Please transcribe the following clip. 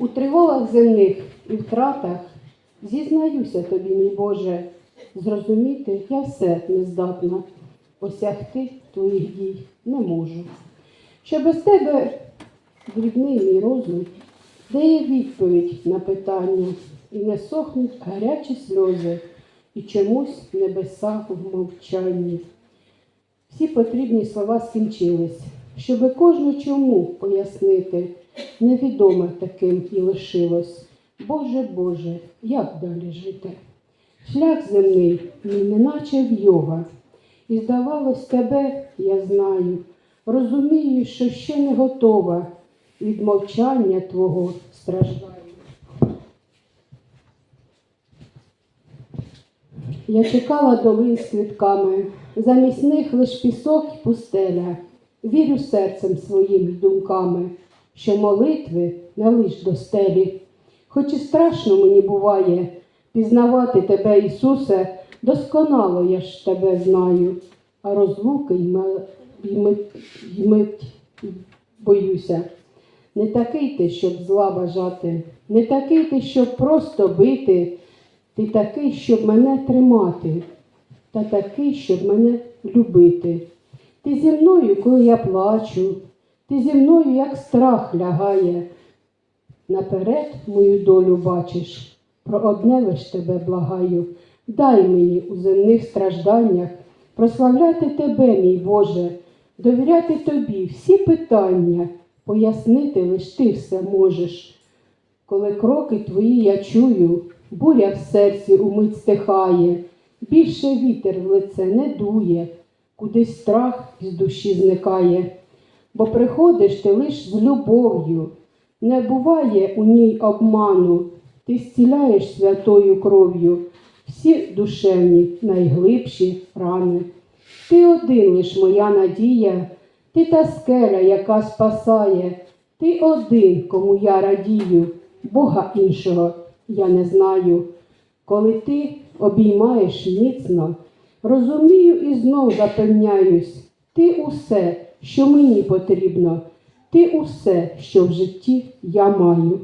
У тривогах земних і втратах зізнаюся тобі, мій Боже, зрозуміти я все не здатна, осягти твоїх дій не можу. Що без тебе дрібний мій розум дає відповідь на питання, і не сохнуть гарячі сльози, і чомусь небеса в мовчанні. Всі потрібні слова скінчились, щоби кожну чому пояснити, невідоме таким і лишилось. Боже, Боже, як далі жити? Шлях земний, неначе в'йога, і здавалось тебе, я знаю, розумію, що ще не готова, від мовчання Твого страждаю. Я чекала долин з квітками, замість них лиш пісок і пустеля. Вірю серцем своїм думками, що молитви не лиш до стелі. Хоч і страшно мені буває пізнавати тебе, Ісусе, досконало я ж тебе знаю, а розлуки й мить, й мить боюся. Не такий ти, щоб зла бажати, не такий ти, щоб просто бити, ти такий, щоб мене тримати, та такий, щоб мене любити. Ти зі мною, коли я плачу, ти зі мною, як страх лягає. Наперед мою долю бачиш, про одне лиш тебе благаю. Дай мені у земних стражданнях прославляти тебе, мій Боже, довіряти тобі всі питання, пояснити лиш ти все можеш. Коли кроки твої я чую, буря в серці умить стихає, більше вітер в лице не дує, кудись страх з душі зникає, бо приходиш ти лиш з любов'ю, не буває у ній обману, ти зціляєш святою кров'ю. Всі душевні найглибші рани. Ти один лиш моя надія, ти та скеля, яка спасає, ти один, кому я радію, Бога іншого я не знаю. Коли ти обіймаєш міцно, розумію і знов запевняюсь, ти усе, що мені потрібно, ти усе, що в житті я маю.